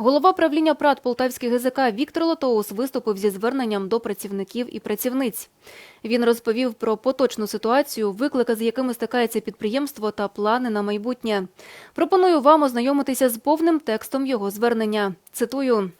Голова правління ПРАТ Полтавський ГЗК Віктор Лотоус виступив зі зверненням до працівників і працівниць. Він розповів про поточну ситуацію, виклики, з якими стикається підприємство та плани на майбутнє. Пропоную вам ознайомитися з повним текстом його звернення. Цитую.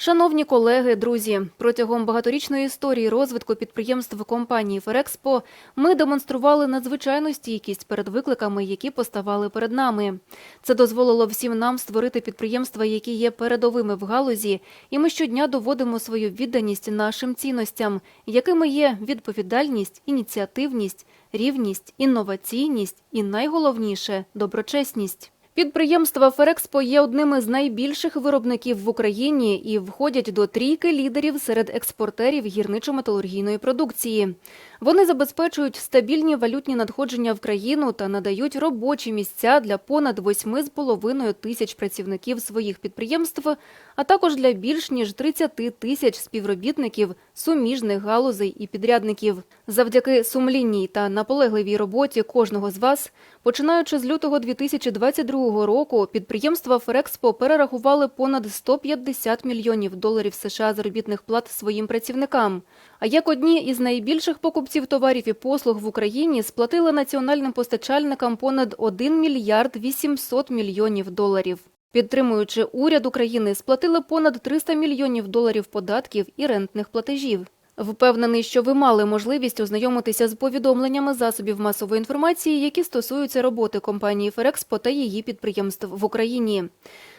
Шановні колеги, друзі, протягом багаторічної історії розвитку підприємств компанії Ферекспо ми демонстрували надзвичайну стійкість перед викликами, які поставали перед нами. Це дозволило всім нам створити підприємства, які є передовими в галузі, і ми щодня доводимо свою відданість нашим цінностям, якими є відповідальність, ініціативність, рівність, інноваційність і найголовніше доброчесність. Підприємства Ферекспо є одним із найбільших виробників в Україні і входять до трійки лідерів серед експортерів гірничо-металургійної продукції. Вони забезпечують стабільні валютні надходження в країну та надають робочі місця для понад 8,5 тисяч працівників своїх підприємств, а також для більш ніж 30 тисяч співробітників суміжних галузей і підрядників. Завдяки сумлінній та наполегливій роботі кожного з вас, починаючи з лютого 2022 року, підприємства Ферекспо перерахували понад 150 мільйонів доларів США заробітних плат своїм працівникам. А як одні із найбільших покупців товарів і послуг в Україні сплатили національним постачальникам понад 1 мільярд 800 мільйонів доларів. Підтримуючи уряд України, сплатили понад 300 мільйонів доларів податків і рентних платежів. Впевнений, що ви мали можливість ознайомитися з повідомленнями засобів масової інформації, які стосуються роботи компанії Ферекспо та її підприємств в Україні.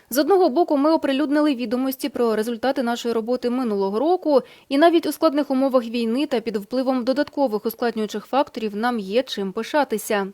З одного боку, ми оприлюднили відомості про результати нашої роботи минулого року, і навіть у складних умовах війни та під впливом додаткових ускладнюючих факторів нам є чим пишатися.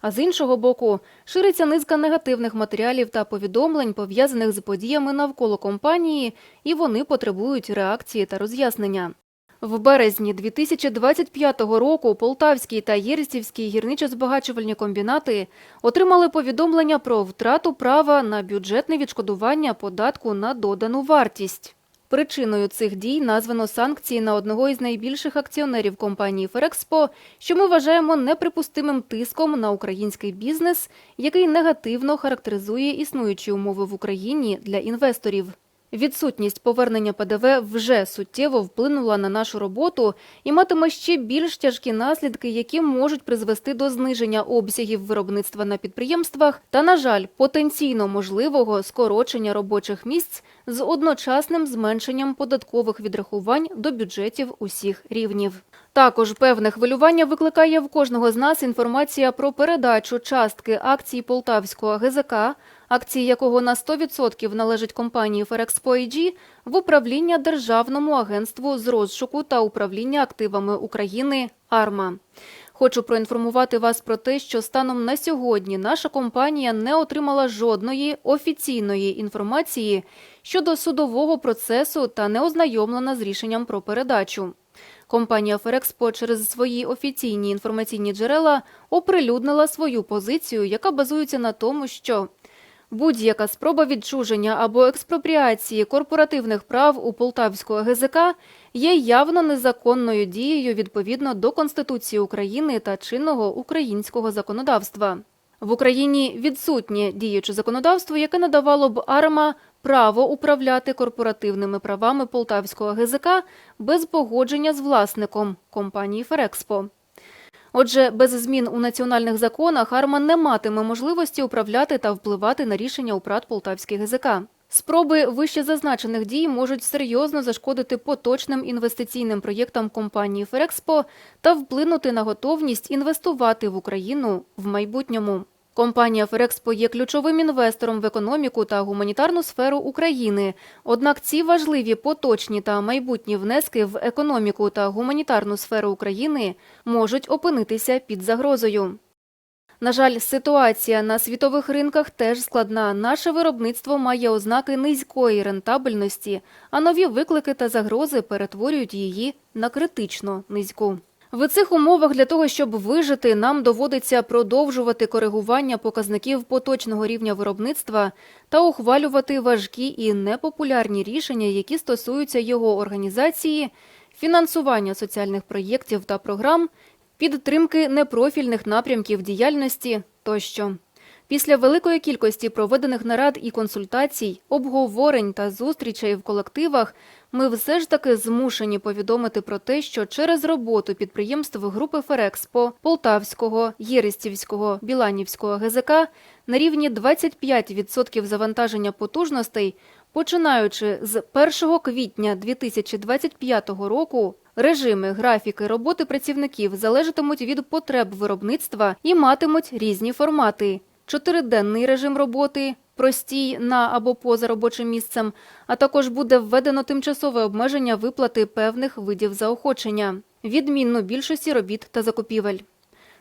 А з іншого боку, шириться низка негативних матеріалів та повідомлень, пов'язаних з подіями навколо компанії, і вони потребують реакції та роз'яснення. В березні 2025 року Полтавський та Єрсівський гірничо-збагачувальні комбінати отримали повідомлення про втрату права на бюджетне відшкодування податку на додану вартість. Причиною цих дій названо санкції на одного із найбільших акціонерів компанії Ферекспо, що ми вважаємо неприпустимим тиском на український бізнес, який негативно характеризує існуючі умови в Україні для інвесторів. Відсутність повернення ПДВ вже суттєво вплинула на нашу роботу і матиме ще більш тяжкі наслідки, які можуть призвести до зниження обсягів виробництва на підприємствах та, на жаль, потенційно можливого скорочення робочих місць з одночасним зменшенням податкових відрахувань до бюджетів усіх рівнів. Також певне хвилювання викликає в кожного з нас інформація про передачу частки акцій Полтавського ГЗК, акції якого на 100% належать компанії Ферекспо в управління Державному агентству з розшуку та управління активами України АРМА. Хочу проінформувати вас про те, що станом на сьогодні наша компанія не отримала жодної офіційної інформації щодо судового процесу та не ознайомлена з рішенням про передачу. Компанія Ферекспо через свої офіційні інформаційні джерела оприлюднила свою позицію, яка базується на тому, що будь-яка спроба відчуження або експропріації корпоративних прав у Полтавського ГЗК є явно незаконною дією відповідно до Конституції України та чинного українського законодавства. В Україні відсутнє діюче законодавство, яке надавало б АРМА право управляти корпоративними правами Полтавського ГЗК без погодження з власником компанії Ферекспо. Отже, без змін у національних законах АРМА не матиме можливості управляти та впливати на рішення УПРАТ Полтавський ГЗК. Спроби вище зазначених дій можуть серйозно зашкодити поточним інвестиційним проєктам компанії Ферекспо та вплинути на готовність інвестувати в Україну в майбутньому. Компанія Ферекспо є ключовим інвестором в економіку та гуманітарну сферу України. Однак ці важливі поточні та майбутні внески в економіку та гуманітарну сферу України можуть опинитися під загрозою. На жаль, ситуація на світових ринках теж складна. Наше виробництво має ознаки низької рентабельності, а нові виклики та загрози перетворюють її на критично низьку. В цих умовах для того, щоб вижити, нам доводиться продовжувати коригування показників поточного рівня виробництва та ухвалювати важкі і непопулярні рішення, які стосуються його організації, фінансування соціальних проєктів та програм, підтримки непрофільних напрямків діяльності тощо. Після великої кількості проведених нарад і консультацій, обговорень та зустрічей в колективах, ми все ж таки змушені повідомити про те, що через роботу підприємств групи Ферекспо, Полтавського, Єрестівського, Біланівського ГЗК на рівні 25% завантаження потужностей, починаючи з 1 квітня 2025 року, режими, графіки роботи працівників залежатимуть від потреб виробництва і матимуть різні формати: чотириденний режим роботи, простій на або поза робочим місцем, а також буде введено тимчасове обмеження виплати певних видів заохочення, відмінно більшості робіт та закупівель.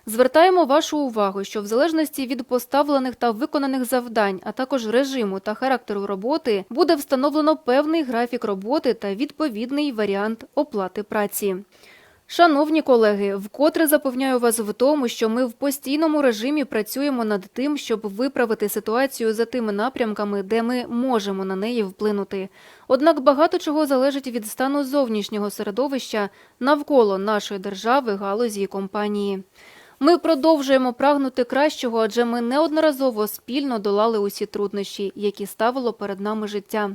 Звертаємо вашу увагу, що в залежності від поставлених та виконаних завдань, а також режиму та характеру роботи, буде встановлено певний графік роботи та відповідний варіант оплати праці. Шановні колеги, вкотре запевняю вас в тому, що ми в постійному режимі працюємо над тим, щоб виправити ситуацію за тими напрямками, де ми можемо на неї вплинути. Однак багато чого залежить від стану зовнішнього середовища навколо нашої держави, галузі і компанії. Ми продовжуємо прагнути кращого, адже ми неодноразово спільно долали усі труднощі, які ставило перед нами життя.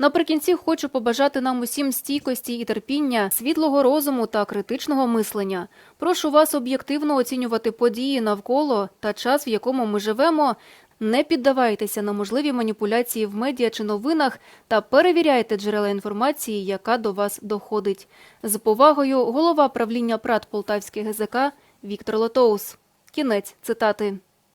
Наприкінці хочу побажати нам усім стійкості і терпіння, світлого розуму та критичного мислення. Прошу вас об'єктивно оцінювати події навколо та час, в якому ми живемо. Не піддавайтеся на можливі маніпуляції в медіа чи новинах та перевіряйте джерела інформації, яка до вас доходить. З повагою голова правління ПРАТ Полтавський ГЗК Віктор Лотоус. Кінець цитати.